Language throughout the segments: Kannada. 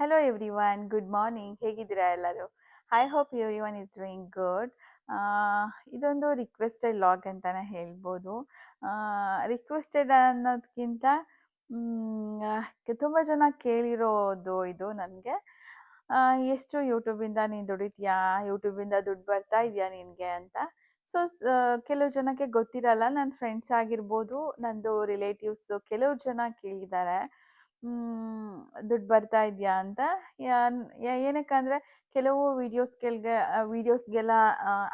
Hello everyone good morning ಹೇಗಿದ್ದೀರಾ ಎಲ್ಲರೂ? I hope everyone is doing good ಇದೊಂದು ರಿಕ್ವೆಸ್ಟೆಡ್ ಲಾಗ್ ಅಂತಲೇ ಹೇಳ್ಬೋದು. ರಿಕ್ವೆಸ್ಟೆಡ್ ಅನ್ನೋದಕ್ಕಿಂತ ತುಂಬ ಜನ ಕೇಳಿರೋದು ಇದು ನನಗೆ. ಎಷ್ಟು ಯೂಟ್ಯೂಬಿಂದ ನೀನು ದುಡಿತೀಯಾ? ಯೂಟ್ಯೂಬಿಂದ ದುಡ್ಡು ಬರ್ತಾ ಇದೆಯಾ ನಿನಗೆ ಅಂತ. ಸೊ ಕೆಲವು ಜನಕ್ಕೆ ಗೊತ್ತಿರಲ್ಲ. ನನ್ನ ಫ್ರೆಂಡ್ಸ್ ಆಗಿರ್ಬೋದು, ನಂದು ರಿಲೇಟಿವ್ಸ್ ಕೆಲವು ಜನ ಕೇಳಿದ್ದಾರೆ. ದುಡ್ಡು ಬರ್ತಾ ಇದೆಯಾ ಅಂತ? ಏನಕ್ಕೆ ಏನಕ್ಕಂದರೆ ಕೆಲವು ವೀಡಿಯೋಸ್ಗಳಿಗೆ ವೀಡಿಯೋಸ್ಗೆಲ್ಲ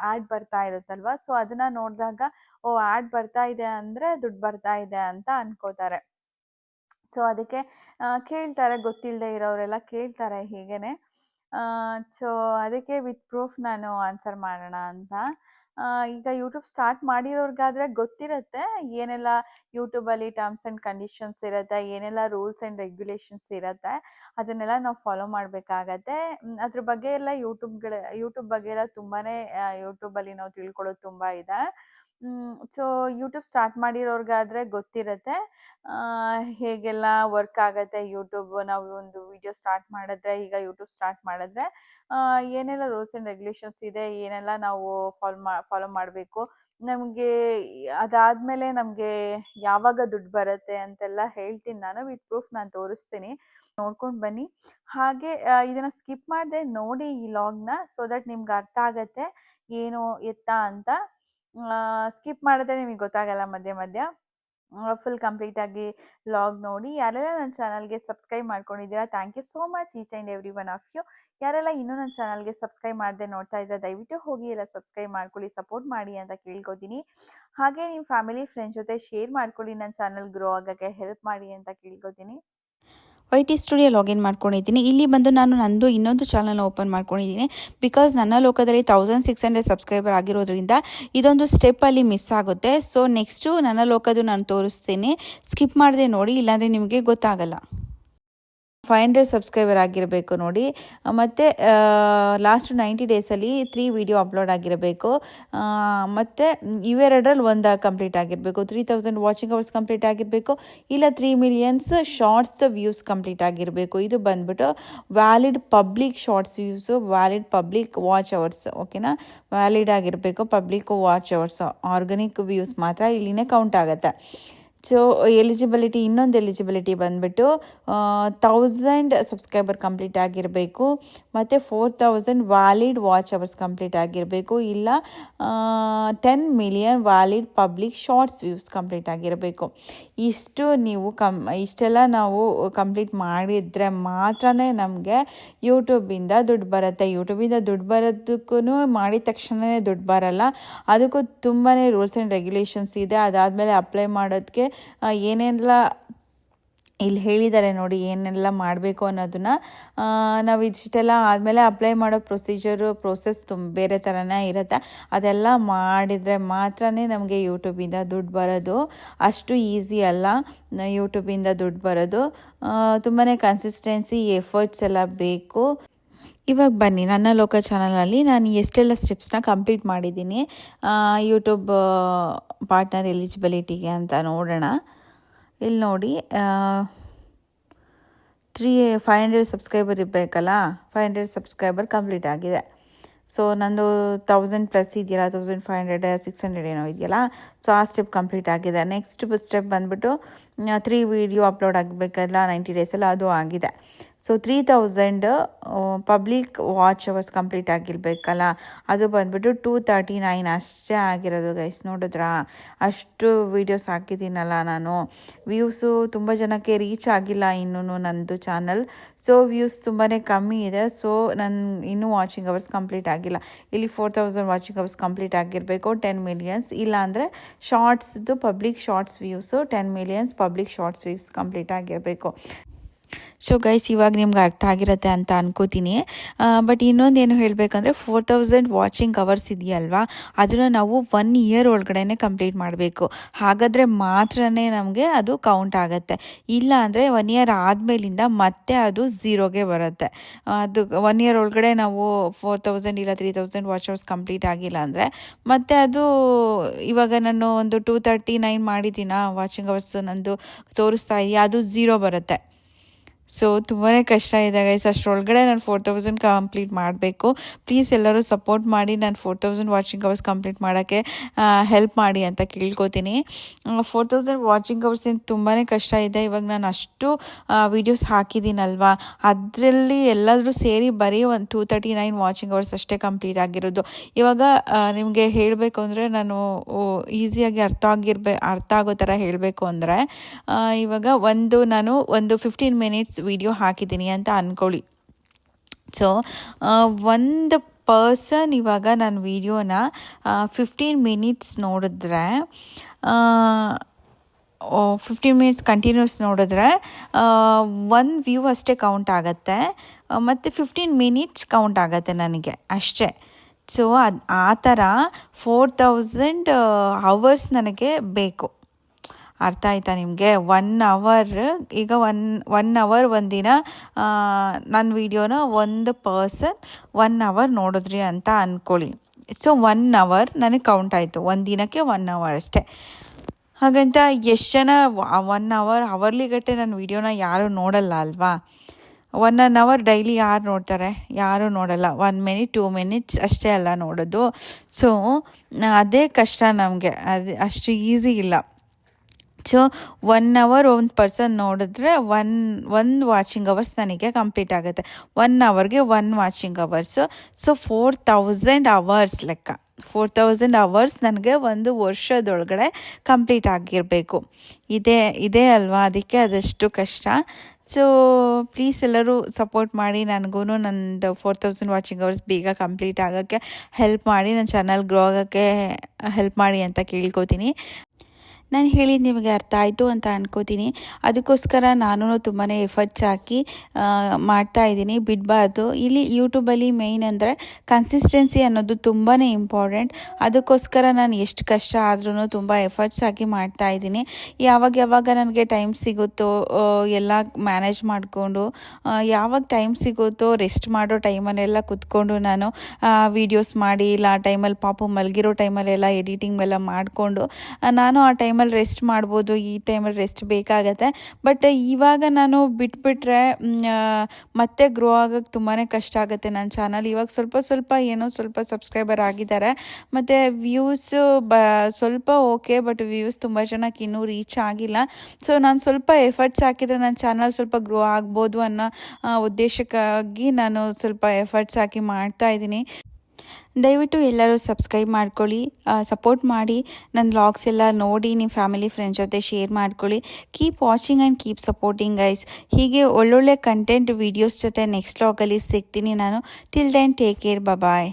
ಆ್ಯಡ್ ಬರ್ತಾ ಇರುತ್ತಲ್ವ? ಸೊ ಅದನ್ನು ನೋಡಿದಾಗ, ಓ ಆ್ಯಡ್ ಬರ್ತಾ ಇದೆ ಅಂದರೆ ದುಡ್ಡು ಬರ್ತಾ ಇದೆ ಅಂತ ಅನ್ಕೋತಾರೆ. ಸೊ ಅದಕ್ಕೆ ಕೇಳ್ತಾರೆ ಗೊತ್ತಿಲ್ಲದೆ ಇರೋರೆಲ್ಲ ಕೇಳ್ತಾರೆ ಹೀಗೇ ಸೊ ಅದಕ್ಕೆ ವಿತ್ ಪ್ರೂಫ್ ನಾನು ಆನ್ಸರ್ ಮಾಡೋಣ ಅಂತ. ಈಗ ಯೂಟ್ಯೂಬ್ ಸ್ಟಾರ್ಟ್ ಮಾಡಿರೋರ್ಗಾದ್ರೆ ಗೊತ್ತಿರುತ್ತೆ. ಏನೆಲ್ಲ ಯೂಟ್ಯೂಬಲ್ಲಿ ಟರ್ಮ್ಸ್ ಆ್ಯಂಡ್ ಕಂಡೀಷನ್ಸ್ ಇರುತ್ತೆ, ಏನೆಲ್ಲ ರೂಲ್ಸ್ ಆ್ಯಂಡ್ ರೆಗ್ಯುಲೇಷನ್ಸ್ ಇರುತ್ತೆ, ಅದನ್ನೆಲ್ಲ ನಾವು ಫಾಲೋ ಮಾಡಬೇಕಾಗತ್ತೆ. ಅದ್ರ ಬಗ್ಗೆ ಎಲ್ಲ ಯೂಟ್ಯೂಬ್ಗಳ ಯೂಟ್ಯೂಬ್ ಬಗ್ಗೆ ಎಲ್ಲ ತುಂಬಾ ಯೂಟ್ಯೂಬಲ್ಲಿ ನಾವು ತಿಳ್ಕೊಳ್ಳೋದು ತುಂಬ ಇದೆ. ಸೊ ಯೂಟ್ಯೂಬ್ ಸ್ಟಾರ್ಟ್ ಮಾಡಿರೋರ್ಗಾದ್ರೆ ಗೊತ್ತಿರತ್ತೆ. ಹೇಗೆಲ್ಲ ವರ್ಕ್ ಆಗುತ್ತೆ ಯೂಟ್ಯೂಬ್ ನಾವು ಒಂದು ವಿಡಿಯೋ ಸ್ಟಾರ್ಟ್ ಮಾಡಿದ್ರೆ, ಈಗ ಯೂಟ್ಯೂಬ್ ಸ್ಟಾರ್ಟ್ ಮಾಡಿದ್ರೆ ಏನೆಲ್ಲ ರೂಲ್ಸ್ ಆ್ಯಂಡ್ ರೆಗ್ಯುಲೇಷನ್ಸ್ ಇದೆ, ಏನೆಲ್ಲ ನಾವು ಫಾಲೋ ಮಾ ಫಾಲೋ ಮಾಡಬೇಕು? ನಮಗೆ ಅದಾದಮೇಲೆ ನಮಗೆ ಯಾವಾಗ ದುಡ್ಡು ಬರುತ್ತೆ ಅಂತೆಲ್ಲ ಹೇಳ್ತೀನಿ ನಾನು. ವಿತ್ ಪ್ರೂಫ್ ನಾನು ತೋರಿಸ್ತೀನಿ. ನೋಡ್ಕೊಂಡು ಬನ್ನಿ. ಹಾಗೆ ಇದನ್ನು ಸ್ಕಿಪ್ ಮಾಡದೆ ನೋಡಿ ಈ ಲಾಗ್ನ ಸೊ ದಟ್ ನಿಮ್ಗೆ ಅರ್ಥ ಆಗತ್ತೆ, ಏನು ಎತ್ತ ಅಂತ. ಸ್ಕಿಪ್ ಮಾಡಿದ್ರೆ ನಿಮಗೆ ಗೊತ್ತಾಗಲ್ಲ ಮಧ್ಯ ಮಧ್ಯ. ಫುಲ್ ಕಂಪ್ಲೀಟಾಗಿ ಲಾಗ್ ನೋಡಿ. ಯಾರೆಲ್ಲ ನನ್ನ ಚಾನಲ್ಗೆ ಸಬ್ಸ್ಕ್ರೈಬ್ ಮಾಡ್ಕೊಂಡಿದ್ದೀರಾ thank you so much each and every one of you ಯಾರೆಲ್ಲ ಇನ್ನೂ ನನ್ನ ಚಾನಲ್ಗೆ ಸಬ್ಸ್ಕ್ರೈಬ್ ಮಾಡದೆ ನೋಡ್ತಾ ಇದ್ದರೆ ದಯವಿಟ್ಟು ಹೋಗಿ ಎಲ್ಲ ಸಬ್ಸ್ಕ್ರೈಬ್ ಮಾಡ್ಕೊಳ್ಳಿ ಸಪೋರ್ಟ್ ಮಾಡಿ ಅಂತ ಕೇಳ್ಕೊತೀನಿ. ಹಾಗೆ ನಿಮ್ಮ ಫ್ಯಾಮಿಲಿ ಫ್ರೆಂಡ್ಸ್ ಜೊತೆ ಶೇರ್ ಮಾಡ್ಕೊಳ್ಳಿ ನನ್ನ ಚಾನಲ್ ಗ್ರೋ ಆಗೋಕ್ಕೆ ಹೆಲ್ಪ್ ಮಾಡಿ ಅಂತ ಕೇಳ್ಕೊತೀನಿ. ವೈ ಟಿ ಸ್ಟುಡಿಯೋ ಲಾಗಿನ್ ಮಾಡ್ಕೊಂಡಿದ್ದೀನಿ. ಇಲ್ಲಿ ಬಂದು ನಾನು ನಂದು ಇನ್ನೊಂದು ಚಾನಲ್ನ ಓಪನ್ ಮಾಡ್ಕೊಂಡಿದ್ದೀನಿ. ಬಿಕಾಸ್ ನನ್ನ ಲೋಕದಲ್ಲಿ ತೌಸಂಡ್ ಸಿಕ್ಸ್ ಹಂಡ್ರೆಡ್ ಸಬ್ಸ್ಕ್ರೈಬರ್ ಆಗಿರೋದ್ರಿಂದ ಇದೊಂದು ಸ್ಟೆಪ್ಪಲ್ಲಿ ಮಿಸ್ ಆಗುತ್ತೆ. ಸೊ ನೆಕ್ಸ್ಟು ನನ್ನ ಲೋಕದು ನಾನು ತೋರಿಸ್ತೀನಿ. ಸ್ಕಿಪ್ ಮಾಡದೆ ನೋಡಿ, ಇಲ್ಲಾಂದರೆ ನಿಮಗೆ ಗೊತ್ತಾಗಲ್ಲ. ಫೈವ್ ಹಂಡ್ರೆಡ್ ಸಬ್ಸ್ಕ್ರೈಬರ್ ಆಗಿರಬೇಕು ನೋಡಿ. ಮತ್ತು ಲಾಸ್ಟ್ ನೈಂಟಿ ಡೇಸಲ್ಲಿ ತ್ರೀ ವಿಡಿಯೋ ಅಪ್ಲೋಡ್ ಆಗಿರಬೇಕು. ಮತ್ತು, ಇವೆರಡರಲ್ಲಿ ಒಂದು ಕಂಪ್ಲೀಟ್ ಆಗಿರಬೇಕು. Three thousand watching hours complete ಆಗಿರಬೇಕು. ಇಲ್ಲ three millions shorts views complete ಆಗಿರಬೇಕು. ಇದು ಬಂದ್ಬಿಟ್ಟು valid public shorts views valid public watch hours ಓಕೆನಾ ವ್ಯಾಲಿಡ್ ಆಗಿರಬೇಕು. Public watch hours organic views ಮಾತ್ರ ಇಲ್ಲಿನೇ ಕೌಂಟ್ ಆಗುತ್ತೆ. ಸೊ ಎಲಿಜಿಬಿಲಿಟಿ ಇನ್ನೊಂದು ಎಲಿಜಿಬಿಲಿಟಿ ಬಂದುಬಿಟ್ಟು ತೌಸಂಡ್ ಸಬ್ಸ್ಕ್ರೈಬರ್ ಕಂಪ್ಲೀಟ್ ಆಗಿರಬೇಕು. ಮತ್ತು four thousand valid watch hours complete ಆಗಿರಬೇಕು. ಇಲ್ಲ ten million valid public shorts views complete ಆಗಿರಬೇಕು. ಇಷ್ಟು ನೀವು ಕಮ್ ಇಷ್ಟೆಲ್ಲ ನಾವು ಕಂಪ್ಲೀಟ್ ಮಾಡಿದರೆ ಮಾತ್ರ ನಮಗೆ ಯೂಟ್ಯೂಬಿಂದ ದುಡ್ಡು ಬರುತ್ತೆ. ಯೂಟ್ಯೂಬಿಂದ ದುಡ್ಡು ಬರೋದಕ್ಕೂ ಮಾಡಿದ ತಕ್ಷಣವೇ ದುಡ್ಡು ಬರಲ್ಲ. ಅದಕ್ಕೂ ತುಂಬಾ ರೂಲ್ಸ್ ಆ್ಯಂಡ್ ರೆಗ್ಯುಲೇಷನ್ಸ್ ಇದೆ. ಅದಾದಮೇಲೆ ಅಪ್ಲೈ ಮಾಡೋದಕ್ಕೆ ಏನೆಲ್ಲ ಇಲ್ಲಿ ಹೇಳಿದ್ದಾರೆ ನೋಡಿ, ಏನೆಲ್ಲ ಮಾಡಬೇಕು ಅನ್ನೋದನ್ನು ನಾವು ಇಷ್ಟೆಲ್ಲ ಆದಮೇಲೆ ಅಪ್ಲೈ ಮಾಡೋ ಪ್ರೊಸೀಜರು ಪ್ರೊಸೆಸ್ ತುಂಬ ಬೇರೆ ಥರನೇ ಇರುತ್ತೆ. ಅದೆಲ್ಲ ಮಾಡಿದರೆ ಮಾತ್ರ ನಮಗೆ ಯೂಟ್ಯೂಬಿಂದ ದುಡ್ಡು ಬರೋದು. ಅಷ್ಟು ಈಸಿ ಅಲ್ಲ ಯೂಟ್ಯೂಬಿಂದ ದುಡ್ಡು ಬರೋದು. ತುಂಬಾ ಕನ್ಸಿಸ್ಟೆನ್ಸಿ ಎಫರ್ಟ್ಸ್ ಎಲ್ಲ ಬೇಕು. ಇವಾಗ ಬನ್ನಿ, ನನ್ನ ಲೋಕ ಚಾನಲಲ್ಲಿ ನಾನು ಎಷ್ಟೆಲ್ಲ ಸ್ಟೆಪ್ಸ್ನ ಕಂಪ್ಲೀಟ್ ಮಾಡಿದ್ದೀನಿ. ಯೂಟ್ಯೂಬ್ ಪಾರ್ಟ್ನರ್ ಎಲಿಜಿಬಿಲಿಟಿಗೆ ಅಂತ ನೋಡೋಣ. ಇಲ್ಲಿ ನೋಡಿ ತ್ರೀ ಫೈವ್ ಹಂಡ್ರೆಡ್ ಸಬ್ಸ್ಕ್ರೈಬರ್ ಇರಬೇಕಲ್ಲ ಫೈವ್ ಹಂಡ್ರೆಡ್ ಸಬ್ಸ್ಕ್ರೈಬರ್ ಕಂಪ್ಲೀಟ್ ಆಗಿದೆ. ಸೊ ನಂದು ತೌಸಂಡ್ ಪ್ಲಸ್ ಇದೆಯಲ್ಲ thousand five hundred six hundred ಏನೋ ಇದೆಯಲ್ಲ ಸೊ ಆ ಸ್ಟೆಪ್ ಕಂಪ್ಲೀಟ್ ಆಗಿದೆ. ನೆಕ್ಸ್ಟ್ ಸ್ಟೆಪ್ ಬಂದುಬಿಟ್ಟು ತ್ರೀ ವೀಡಿಯೋ ಅಪ್ಲೋಡ್ ಆಗಬೇಕಲ್ಲ ನೈಂಟಿ ಡೇಸಲ್ಲ ಅದು ಆಗಿದೆ. So three thousand public watch hours complete ಆಗಿರಬೇಕಲ್ಲ. ಅದು ಬಂದುಬಿಟ್ಟು ಟೂ ತರ್ಟಿ ನೈನ್ ಅಷ್ಟೇ ಆಗಿರೋದು ಗೈಸ್ ನೋಡಿದ್ರಾ? ಅಷ್ಟು ವೀಡಿಯೋಸ್ ಹಾಕಿದ್ದೀನಲ್ಲ ನಾನು. ವ್ಯೂಸು ತುಂಬ ಜನಕ್ಕೆ ರೀಚ್ ಆಗಿಲ್ಲ ಇನ್ನೂ ನನ್ನದು ಚಾನಲ್ ಸೊ ವ್ಯೂಸ್ ತುಂಬಾ ಕಮ್ಮಿ ಇದೆ. ಸೊ ನನ್ನ ಇನ್ನೂ ವಾಚಿಂಗ್ ಅವರ್ಸ್ ಕಂಪ್ಲೀಟ್ ಆಗಿಲ್ಲ. ಇಲ್ಲಿ four thousand watching hours complete ಆಗಿರಬೇಕು ಟೆನ್ ಮಿಲಿಯನ್ಸ್ ಇಲ್ಲಾಂದರೆ ಶಾರ್ಟ್ಸ್ದು public shorts views ten millions public shorts views complete ಆಗಿರಬೇಕು. ಸೊ ಗೈಸ್ ಇವಾಗ ನಿಮ್ಗೆ ಅರ್ಥ ಆಗಿರುತ್ತೆ ಅಂತ ಅನ್ಕೋತೀನಿ. ಬಟ್ ಇನ್ನೊಂದು ಏನು ಹೇಳಬೇಕಂದ್ರೆ ಫೋರ್ ತೌಸಂಡ್ ವಾಚಿಂಗ್ ಅವರ್ಸ್ ಇದೆಯಲ್ವಾ? ಅದನ್ನು ನಾವು ಒನ್ ಇಯರ್ ಒಳಗಡೆ ಕಂಪ್ಲೀಟ್ ಮಾಡಬೇಕು. ಹಾಗಾದರೆ ಮಾತ್ರ ನಮಗೆ ಅದು ಕೌಂಟ್ ಆಗುತ್ತೆ. ಇಲ್ಲ ಅಂದರೆ ಒನ್ ಇಯರ್ ಆದಮೇಲಿಂದ ಮತ್ತೆ ಅದು ಝೀರೋಗೆ ಬರುತ್ತೆ. ಅದು ಒನ್ ಇಯರ್ ಒಳಗಡೆ ನಾವು ಫೋರ್ ತೌಸಂಡ್ ಇಲ್ಲ three thousand watch hours complete ಆಗಿಲ್ಲ ಅಂದರೆ ಮತ್ತೆ ಅದು ಇವಾಗ ನಾನು ಒಂದು ಟೂ ತರ್ಟಿ ನೈನ್ ಮಾಡಿದ್ದೀನ ವಾಚಿಂಗ್ ಅವರ್ಸ್ ನಂದು ತೋರಿಸ್ತಾ ಇದೆಯಾ, ಅದು ಝೀರೋ ಬರುತ್ತೆ. ಸೊ ತುಂಬಾ ಕಷ್ಟ ಇದೆ ಗೈಸ್ ಅಷ್ಟರೊಳಗಡೆ ನಾನು ಫೋರ್ ತೌಸಂಡ್ ಕಂಪ್ಲೀಟ್ ಮಾಡಬೇಕು. ಪ್ಲೀಸ್ ಎಲ್ಲರೂ ಸಪೋರ್ಟ್ ಮಾಡಿ ನಾನು four thousand watching hours complete ಮಾಡೋಕ್ಕೆ ಹೆಲ್ಪ್ ಮಾಡಿ ಅಂತ ಕೇಳ್ಕೊತೀನಿ. ಫೋರ್ ತೌಸಂಡ್ ವಾಚಿಂಗ್ ಅವರ್ಸ್ ಏನು ತುಂಬಾ ಕಷ್ಟ ಇದೆ. ಇವಾಗ ನಾನು ಅಷ್ಟು ವೀಡಿಯೋಸ್ ಹಾಕಿದ್ದೀನಲ್ವಾ? ಅದರಲ್ಲಿ ಎಲ್ಲಾದರೂ ಸೇರಿ ಬರೀ ಒಂದು two thirty nine watching hours ಅಷ್ಟೇ ಕಂಪ್ಲೀಟ್ ಆಗಿರೋದು. ಇವಾಗ ನಿಮಗೆ ಹೇಳಬೇಕು ಅಂದರೆ ನಾನು ಈಸಿಯಾಗಿ ಅರ್ಥ ಆಗಿರ್ಬೇ, ಅರ್ಥ ಆಗೋ ಥರ ಹೇಳಬೇಕು ಅಂದರೆ ಇವಾಗ ಒಂದು ನಾನು ಒಂದು ಫಿಫ್ಟೀನ್ ಮಿನಿಟ್ಸ್ ವಿಡಿಯೋ ಹಾಕಿದ್ದೀನಿ ಅಂತ ಅಂದ್ಕೊಳ್ಳಿ ಸೊ ಒಂದು ಪರ್ಸನ್ ಇವಾಗ ನಾನು ವೀಡಿಯೋನ ಫಿಫ್ಟೀನ್ ಮಿನಿಟ್ಸ್ ನೋಡಿದ್ರೆ ಫಿಫ್ಟೀನ್ ಮಿನಿಟ್ಸ್ ಕಂಟಿನ್ಯೂಸ್ ನೋಡಿದ್ರೆ ಒನ್ ವ್ಯೂ ಅಷ್ಟೇ ಕೌಂಟ್ ಆಗುತ್ತೆ. ಮತ್ತು ಫಿಫ್ಟೀನ್ ಮಿನಿಟ್ಸ್ ಕೌಂಟ್ ಆಗುತ್ತೆ ನನಗೆ ಅಷ್ಟೇ. ಸೊ ಅದು, ಆ ಥರ ಫೋರ್ ತೌಸಂಡ್ ಅವರ್ಸ್ ನನಗೆ ಬೇಕು. ಅರ್ಥ ಆಯ್ತಾ ನಿಮಗೆ? ಒನ್ ಅವರ್ ಈಗ ಒನ್ ಒನ್ ಅವರ್ ಒಂದಿನ ನನ್ನ ವೀಡಿಯೋನ ಒಂದು ಪರ್ಸನ್ ಒನ್ ಅವರ್ ನೋಡಿದ್ರಿ ಅಂತ ಅಂದ್ಕೊಳ್ಳಿ ಸೊ ಒನ್ ಅವರ್ ನನಗೆ ಕೌಂಟ್ ಆಯಿತು. ಒಂದು ದಿನಕ್ಕೆ ಒನ್ ಅವರ್ ಅಷ್ಟೇ. ಹಾಗಂತ ಎಷ್ಟು ಜನ ಒನ್ ಅವರ್ ಅವರ್ಲಿಗಟ್ಟೆ ನನ್ನ ವೀಡಿಯೋನ ಯಾರೂ ನೋಡಲ್ಲ ಅಲ್ವಾ? ಒನ್ ಅನ್ ಅವರ್ ಡೈಲಿ ಯಾರು ನೋಡ್ತಾರೆ? ಯಾರೂ ನೋಡಲ್ಲ. ಒನ್ ಮಿನಿಟ್ ಟೂ ಮಿನಿಟ್ಸ್ ಅಷ್ಟೇ ಅಲ್ಲ ನೋಡೋದು. ಸೊ ಅದೇ ಕಷ್ಟ ನಮಗೆ. ಅದು ಅಷ್ಟು ಈಸಿ ಇಲ್ಲ. ಸೊ ಒನ್ ಅವರ್ ಒಂದು ಪರ್ಸನ್ ನೋಡಿದ್ರೆ ಒನ್ ಒಂದು ವಾಚಿಂಗ್ ಅವರ್ಸ್ ನನಗೆ ಕಂಪ್ಲೀಟ್ ಆಗುತ್ತೆ. ಒನ್ ಅವರ್ಗೆ one watching hours so four thousand hours ಲೆಕ್ಕ. ಫೋರ್ ತೌಸಂಡ್ ಅವರ್ಸ್ ನನಗೆ ಒಂದು ವರ್ಷದೊಳಗಡೆ ಕಂಪ್ಲೀಟ್ ಆಗಿರಬೇಕು. ಇದೇ ಇದೇ ಅಲ್ವಾ? ಅದಕ್ಕೆ ಅದಷ್ಟು ಕಷ್ಟ. ಸೊ ಪ್ಲೀಸ್ ಎಲ್ಲರೂ ಸಪೋರ್ಟ್ ಮಾಡಿ. ನನಗೂ ನಂದು ಫೋರ್ ತೌಸಂಡ್ ವಾಚಿಂಗ್ ಅವರ್ಸ್ ಬೇಗ ಕಂಪ್ಲೀಟ್ ಆಗೋಕ್ಕೆ ಹೆಲ್ಪ್ ಮಾಡಿ. ನನ್ನ ಚಾನಲ್ ಗ್ರೋ ಆಗೋಕ್ಕೆ ಹೆಲ್ಪ್ ಮಾಡಿ ಅಂತ ಕೇಳ್ಕೊತೀನಿ. ನಾನು ಹೇಳಿದ್ದು ನಿಮಗೆ ಅರ್ಥ ಆಯಿತು ಅಂತ ಅನ್ಕೋತೀನಿ. ಅದಕ್ಕೋಸ್ಕರ ನಾನು ತುಂಬಾ ಎಫರ್ಟ್ಸ್ ಹಾಕಿ ಮಾಡ್ತಾ ಇದ್ದೀನಿ. ಬಿಡಬಾರ್ದು. ಇಲ್ಲಿ ಯೂಟ್ಯೂಬಲ್ಲಿ ಮೇಯ್ನ್ ಅಂದರೆ ಕನ್ಸಿಸ್ಟೆನ್ಸಿ ಅನ್ನೋದು ತುಂಬಾ ಇಂಪಾರ್ಟೆಂಟ್ ಅದಕ್ಕೋಸ್ಕರ ನಾನು ಎಷ್ಟು ಕಷ್ಟ ಆದ್ರೂ ತುಂಬ ಎಫರ್ಟ್ಸ್ ಹಾಕಿ ಮಾಡ್ತಾ ಇದ್ದೀನಿ. ಯಾವಾಗ ಯಾವಾಗ ನನಗೆ ಟೈಮ್ ಸಿಗುತ್ತೋ ಎಲ್ಲ ಮ್ಯಾನೇಜ್ ಮಾಡಿಕೊಂಡು ಯಾವಾಗ ಟೈಮ್ ಸಿಗುತ್ತೋ ರೆಸ್ಟ್ ಮಾಡೋ ಟೈಮಲ್ಲೆಲ್ಲ ಕುತ್ಕೊಂಡು ನಾನು ವೀಡಿಯೋಸ್ ಮಾಡಿ, ಇಲ್ಲ ಆ ಟೈಮಲ್ಲಿ ಪಾಪು ಮಲಗಿರೋ ಟೈಮಲ್ಲೆಲ್ಲ ಎಡಿಟಿಂಗ್ ಎಲ್ಲ ಮಾಡಿಕೊಂಡು ನಾನು ಆ ಟೈಮ್ ಟೈಮಲ್ಲಿ ರೆಸ್ಟ್ ಮಾಡ್ಬೋದು, ಈ ಟೈಮಲ್ಲಿ ರೆಸ್ಟ್ ಬೇಕಾಗತ್ತೆ. ಬಟ್ ಇವಾಗ ನಾನು ಬಿಟ್ಬಿಟ್ರೆ ಮತ್ತೆ ಗ್ರೋ ಆಗೋಕ್ಕೆ ತುಂಬಾ ಕಷ್ಟ ಆಗುತ್ತೆ ನನ್ನ ಚಾನಲ್ ಇವಾಗ ಸ್ವಲ್ಪ ಸ್ವಲ್ಪ ಏನೋ ಸ್ವಲ್ಪ ಸಬ್ಸ್ಕ್ರೈಬರ್ ಆಗಿದ್ದಾರೆ. ಮತ್ತು ವ್ಯೂಸ್ ಬ, ಸ್ವಲ್ಪ ಓಕೆ ಬಟ್ ವ್ಯೂಸ್ ತುಂಬ ಜನಕ್ಕೆ ಇನ್ನೂ ರೀಚ್ ಆಗಿಲ್ಲ. ಸೊ ನಾನು ಸ್ವಲ್ಪ ಎಫರ್ಟ್ಸ್ ಹಾಕಿದರೆ ನನ್ನ ಚಾನಲ್ ಸ್ವಲ್ಪ ಗ್ರೋ ಆಗ್ಬೋದು ಅನ್ನೋ ಉದ್ದೇಶಕ್ಕಾಗಿ ನಾನು ಸ್ವಲ್ಪ ಎಫರ್ಟ್ಸ್ ಹಾಕಿ ಮಾಡ್ತಾ ಇದ್ದೀನಿ. ದಯವಿಟ್ಟು ಎಲ್ಲರೂ ಸಬ್ಸ್ಕ್ರೈಬ್ ಮಾಡ್ಕೊಳ್ಳಿ ಸಪೋರ್ಟ್ ಮಾಡಿ, ನನ್ನ ವ್ಲಾಗ್ಸ್ ಎಲ್ಲ ನೋಡಿ, ನಿಮ್ಮ ಫ್ಯಾಮಿಲಿ ಫ್ರೆಂಡ್ಸ್ ಜೊತೆ ಶೇರ್ ಮಾಡ್ಕೊಳ್ಳಿ. Keep watching and keep supporting guys ಹೀಗೆ ಒಳ್ಳೊಳ್ಳೆ ಕಂಟೆಂಟ್ ವೀಡಿಯೋಸ್ ಜೊತೆ ನೆಕ್ಸ್ಟ್ ವ್ಲಾಗಲ್ಲಿ ಸಿಗ್ತೀನಿ ನಾನು. Till then take care bye